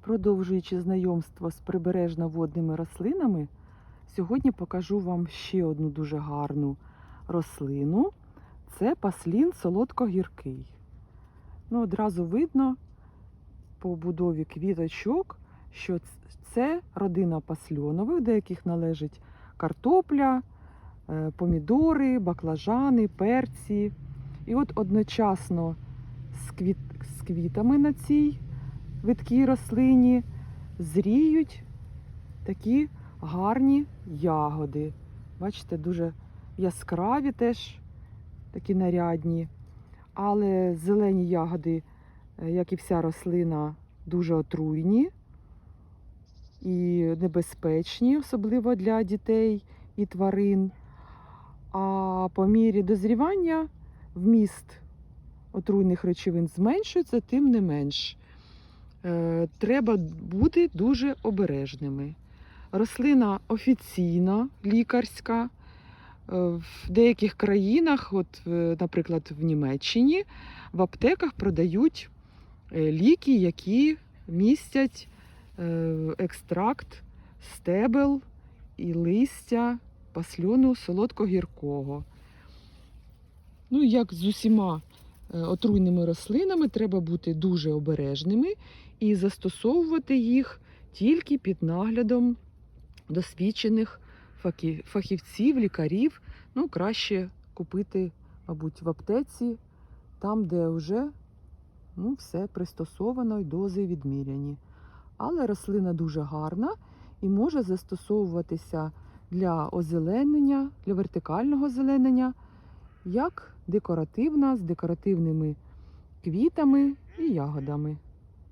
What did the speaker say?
Продовжуючи знайомство з прибережно-водними рослинами, сьогодні покажу вам ще одну дуже гарну рослину. Це паслін солодкогіркий. Ну, одразу видно по будові квіточок, що це родина пасльонових, до яких належить картопля, е, помідори, баклажани, перці. І от одночасно з, квіт... з квітами на цій видкій рослині зріють такі гарні ягоди. Бачите, дуже яскраві теж такі нарядні. Але зелені ягоди, е, як і вся рослина, дуже отруйні і небезпечні, особливо для дітей і тварин. А по мірі дозрівання вміст отруйних речовин зменшується, тим не менш. Е, Треба бути дуже обережними. Рослина офіційна, лікарська. Е, В деяких країнах, от, наприклад, в Німеччині, в аптеках продають е, ліки, які містять екстракт стебел і листя пасльону солодкогіркого. Ну, як з усіма отруйними рослинами, треба бути дуже обережними і застосовувати їх тільки під наглядом досвідчених фахівців, лікарів. Ну, краще купити, мабуть, в аптеці, там, де вже ну, все пристосовано і дози відміряні. Але рослина дуже гарна і може застосовуватися для озеленення, для вертикального озеленення, як декоративна з декоративними квітами і ягодами.